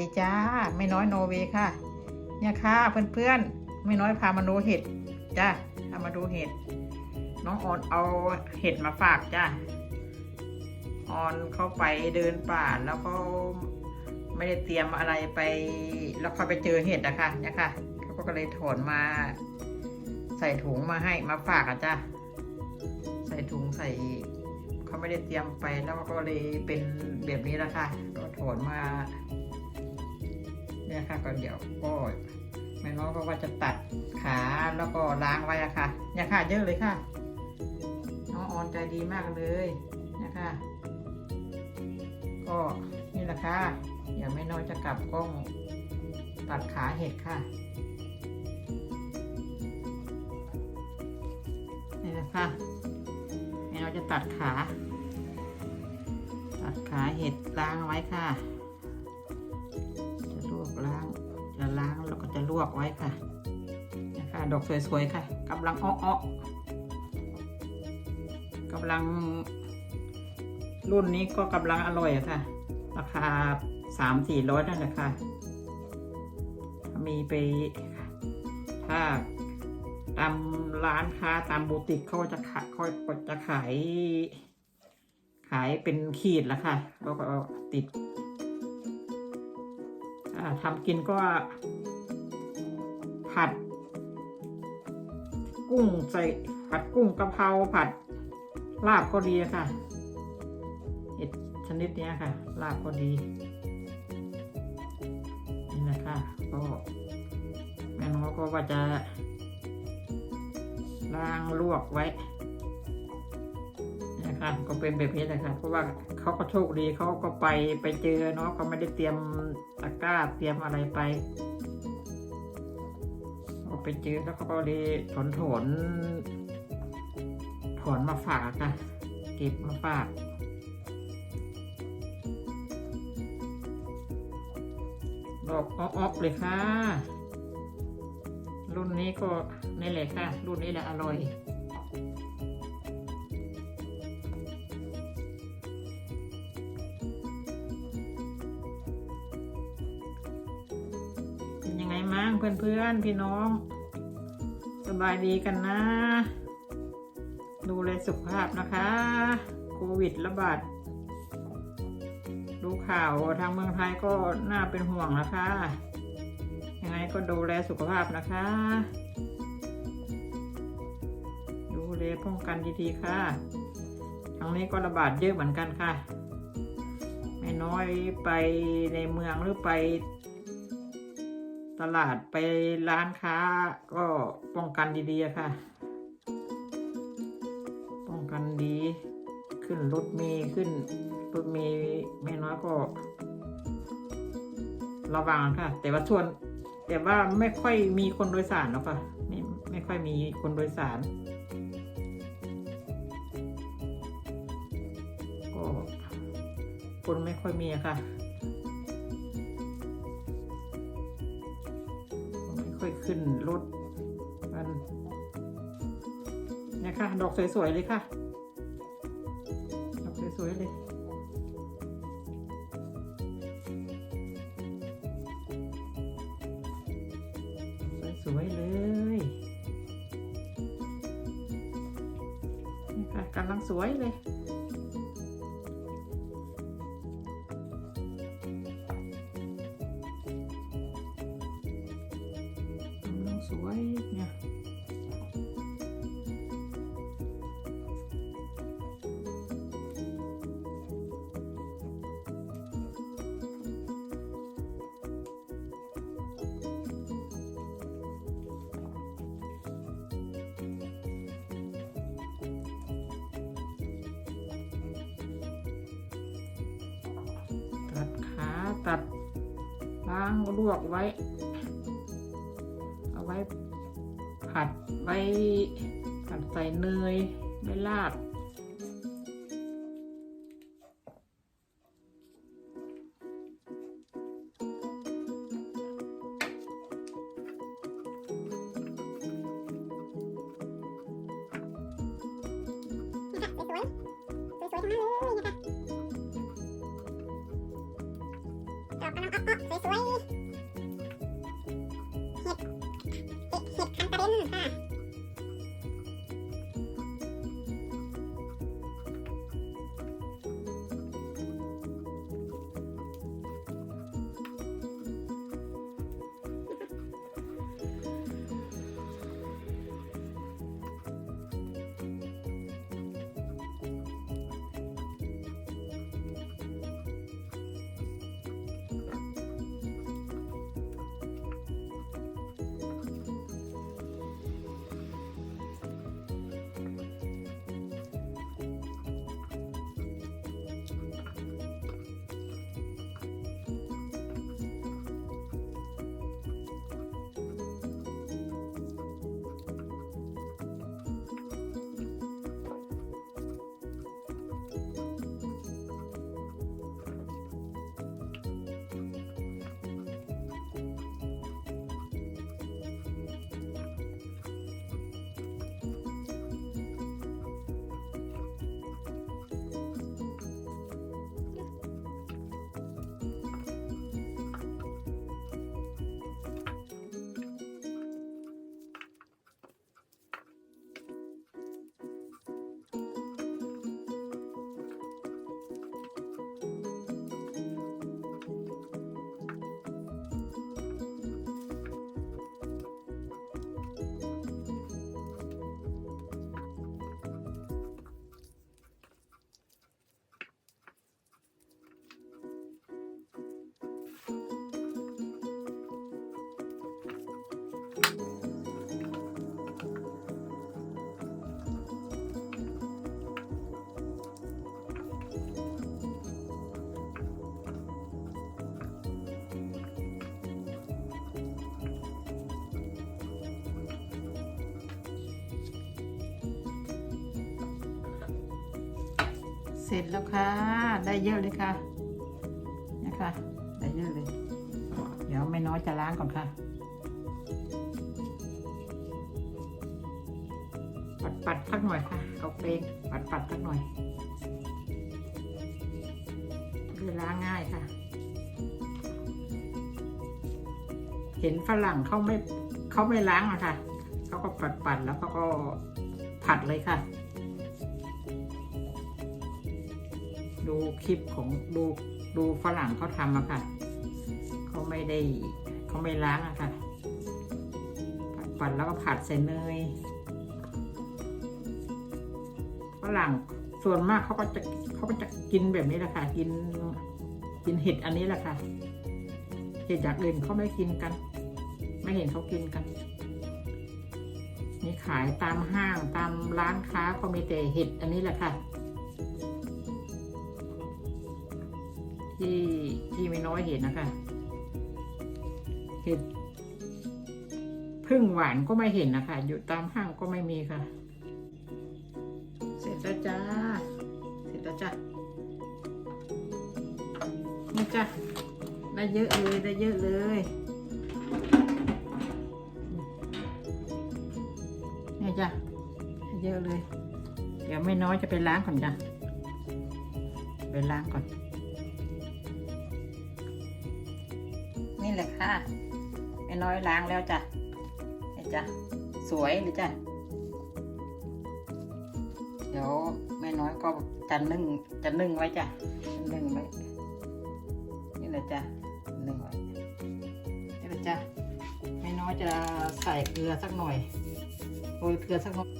ดีจ้าไม่น้อยโนเวค่ะ เนี่ยค่ะเพื่อนๆไม่น้อยพามาดูเห็ดจ้าพามาดูเห็ดน้องออนเอาเห็ดมาฝากจ้าออนเข้าไปเดินป่าแล้วก็ไม่ได้เตรียมอะไรไป แล้วเขาไปเจอเห็ดอะคะเนี่ยค่ะเขาก็เลยถอนมาใส่ถุงมาให้มาฝากอะจ้าใส่ถุงใส่เขาไม่ได้เตรียมไปแล้วก็เลยเป็นแบบนี้แล้วค่ะก็ถอนมา นี่ยค่ะก็เดี๋ยวก็แม่น้องก็ว่าจะตัดขาแล้วก็ล้างไว้อะค่ะเนี่ยค่ะเยอะเลยค่ะ น้องออนใจดีมากเลยเนี่ยค่ะก็นี่แหละค่ะเดี๋ยวแม่น้อยจะกลับกล้องตัดขาเห็ดค่ะนี่แหละค่ะแม่น้อยจะตัดขา ตัดขาเห็ดล้างไว้ค่ะ ก็จะลวกไว้ค่ะนะคะดอกสวยๆค่ะกำลังอ้อๆกำลัง รุ่นนี้ก็กำลังอร่อยอะค่ะ ราคาสามสี่ร้อยนั่นแหละค่ะ มีไปถ้าตามร้านค้าตามบูติกเขาจะขายเขาจะขาย ขายเป็นขีดล้วค่ะแล้วก็ติดทำกินก็ ผัด กุ้งใส่ผัดกุ้งกะเพราผัด ลาบก็ดีค่ะ เห็ดชนิดเนี้ยค่ะ ลาบก็ดีนี่นะคะก็แม่น้อก็ว่าจะล้างลวกไว้นะคะก็เป็นแบบนี้แหละค่ะเพราะว่าเขาก็โชคดีเขาก็ไปไปเจอเนาะเขาไม่ได้เตรียมตะกร้าเตรียมอะไรไป ไปเจอแล้วก็เลยถอนถอนถอนมาฝากนะเก็บมาฝากดอกอ๊อกเลยค่ะ รุ่นนี้ก็นี่แหละค่ะ รุ่นนี้แหละอร่อย ยังไงมั่งเพื่อนๆพี่น้อง สบายดีกันนะ ดูแลสุขภาพนะคะ โควิดระบาดดูข่าวทางเมืองไทยก็น่าเป็นห่วงนะคะ ยังไงก็ดูแลสุขภาพนะคะ ดูแลป้องกันดีๆค่ะทางนี้ก็ระบาดเยอะเหมือนกันค่ะ ไม่น้อยไปในเมืองหรือไป ตลาดไปร้านค้าก็ป้องกันดีๆค่ะ ป้องกันดี ขึ้นรถเมล์ขึ้นรถเมล์แม่น้อยก็ ระวังค่ะ แต่ว่าชวน แต่ว่าไม่ค่อยมีคนโดยสารหรอกค่ะไม่ไม่ค่อยมีคนโดยสาร ก็คนไม่ค่อยมีค่ะ ค่อยขึ้นรถกันนี่ยค่ะดอกสวยๆเลยค่ะ ดอกสวยๆเลยสวยๆเลยนี่ค่ะกำลังสวยเลย เนี่ยตัดขาตัดล้างลวกไว้ เอาไว้ ผัดไว้ผัดใส่เนยไว้ลาบสวยๆทั้งนั้นเลยนะคะดอกกำลังอ๊อกๆสวยๆ เสร็จแล้วค่ะ ได้เยอะเลยค่ะนี่ค่ะได้เยอะเลย เดี๋ยวไม่น้อยจะล้างก่อนค่ะ ปัดปัดสักหน่อยค่ะเอาเปรงปัดปัดสักหน่อยคือล้างง่ายค่ะ เห็นฝรั่งเขาไม่เขาไม่ล้างอะค่ะเขาก็ปัดปัดๆแล้วเขาก็ผัดเลยค่ะ ดูคลิปของดูดูฝรั่งเขาทำอะค่ะ เขาไม่ได้เขาไม่ล้างอะค่ะผัดปั่นแล้วก็ผัดใส่เนยฝรั่งส่วนมากเขาก็จะเขาก็จะกินแบบนี้แหละค่ะ กินกินเห็ดอันนี้แหละค่ะ เห็ดอย่างอื่นเขาไม่กินกัน ไม่เห็นเขากินกันนี่ขายตามห้างตามร้านค้าก็มีแต่เห็ดอันนี้แหละค่ะ ที่ที่ไม่น้อยเห็นนะคะเห็ดพึ่งหวานก็ไม่เห็นนะคะ อยู่ตามห้างก็ไม่มีค่ะ เสร็จแล้วจ้า เสร็จแล้วจ้านี่จ้าได้เยอะเลยได้เยอะเลยนี่จ้าได้เยอะเลย เดี๋ยวไม่น้อยจะไปล้างก่อนจ้ะไปล้างก่อน นี่แหละค่ะแม่น้อยล้างแล้วจ้ะนี่จ้ะสวยเลยจ้ะเดี๋ยวแม่น้อยก็จะนึ่งจะนึ่งไว้จ้ะจะนึ่งไว้นี่แหละจ้ะนึ่งไว้นี่แหละจ้ะแม่น้อยจะใส่เกลือสักหน่อยโรยเกลือสักหน่อย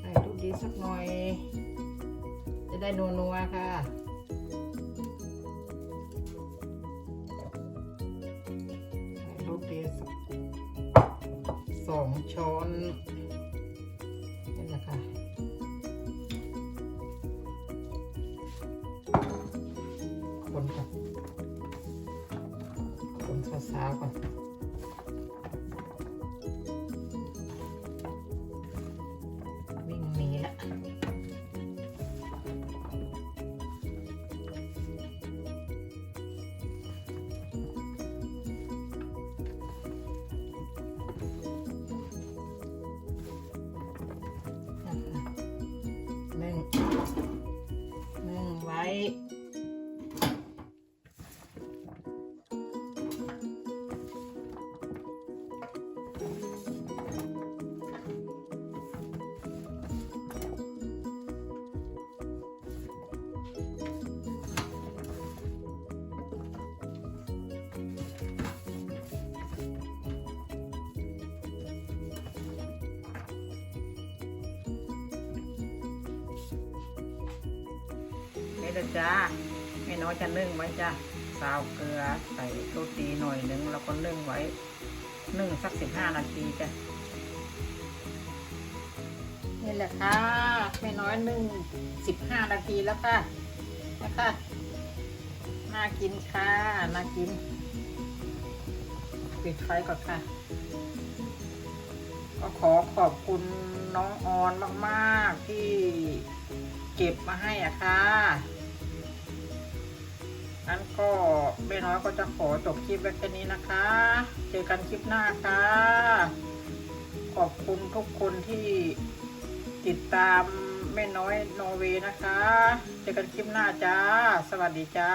ใส่ทุกดีสักหน่อย จะได้นัวๆค่ะ ช้อนนี่แหละค่ะคนก่อนคนสาวๆก่อน นะจ้าแม่น้อยจะนึ่งไว้จ้ะซาวเกลือใส่ตู้ตีหน่อยนึงแล้วก็นึ่งไว้นึ่งสักสิบห้านาทีจ้ะนี่แหละค่ะแม่น้อยนึ่งสิบห้านาทีแล้วค่ะนะคะน่ากินค่ะน่ากินปิดไฟก่อนค่ะ ก็ขอขอบคุณน้องออนมาก ๆ ที่เก็บมาให้อะค่ะ งั้นก็แม่น้อยก็จะขอจบคลิปไว้แค่นี้นะคะ เจอกันคลิปหน้าค่ะ ขอบคุณทุกคนที่ติดตามแม่น้อยโนอร์เวย์นะคะ เจอกันคลิปหน้าจ้า สวัสดีจ้า